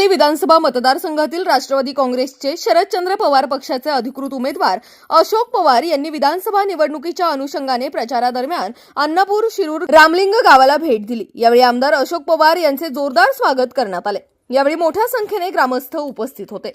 गडचिरोली विधानसभा मतदारसंघातील राष्ट्रवादी काँग्रेसचे शरदचंद्र पवार पक्षाचे अधिकृत उमेदवार अशोक पवार यांनी विधानसभा निवडणुकीच्या अनुषंगाने प्रचारादरम्यान अन्नापूर शिरूर रामलिंग गावाला भेट दिली. यावेळी आमदार अशोक पवार यांचे जोरदार स्वागत करण्यात आले. यावेळी मोठ्या संख्येने ग्रामस्थ उपस्थित होते.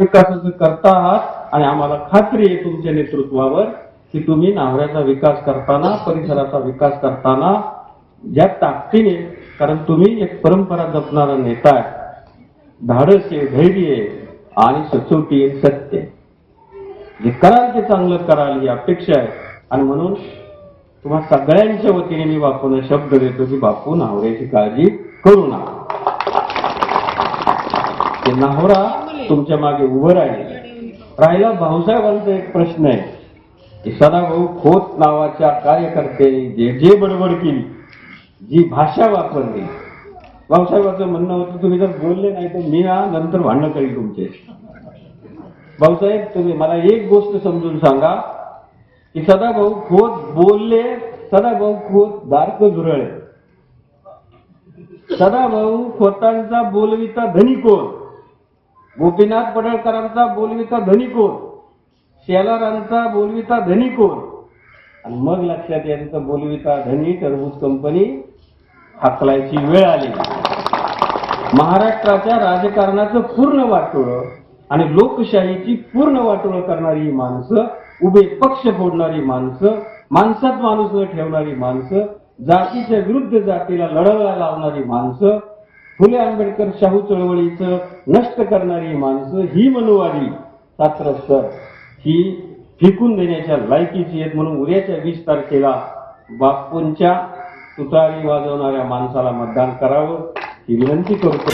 विकासाचं करता आहात आणि आम्हाला खात्री आहे तुमच्या नेतृत्वावर की तुम्ही नावऱ्याचा विकास करताना परिसराचा विकास करताना ज्या ताकदीने कारण तुम्ही एक परंपरा जपणारा नेता आहे. धाडस आहे धैर्य आहे आणि सचोटी आहे सत्य जे कराल ते चांगलं कराल ही अपेक्षा आहे. आणि म्हणून तुम्हा सगळ्यांच्या वतीने मी बापूंना शब्द देतो की बापू नावऱ्याची काळजी करू नका. ते तुमच्या मागे उभं राहील. राहिला भाऊसाहेबांचा एक प्रश्न आहे. की सदाभाऊ खोत नावाच्या कार्यकर्त्यांनी जे जे बडबड केली जी भाषा वापरली भाऊसाहेबांचं म्हणणं होतं तुम्ही जर बोलले नाही तर मी ना नंतर भांडणं करील तुमचे. भाऊसाहेब तुम्ही मला एक गोष्ट समजून सांगा की सदाभाऊ खोत बोलले सदाभाऊ खोत दार्क झुरळे. सदाभाऊ खोतांचा बोलविता धनी कोण? गोपीनाथ पडळकरांचा बोलविता धनी कोण शेलारांचा बोलविता धनी कोण आणि मग लक्षात यांचं बोलविता धनी टरबूज कंपनी हाकलायची वेळ आली. महाराष्ट्राच्या राजकारणाचं पूर्ण वाटोळं आणि लोकशाहीची पूर्ण वाटोळं करणारी ही माणसं उभे पक्ष फोडणारी माणसं माणसात माणूस न ठेवणारी माणसं जातीच्या विरुद्ध जातीला लढवायला लावणारी माणसं फुले आंबेडकर शाहू चळवळीचं नष्ट करणारी माणसं ही मनुवादी सात्रस्तर ही फेकून देण्याच्या लायकीची आहेत म्हणून उद्याच्या वीस तारखेला बापूंच्या तुतारी वाजवणाऱ्या माणसाला मतदान करावं ही विनंती करतो.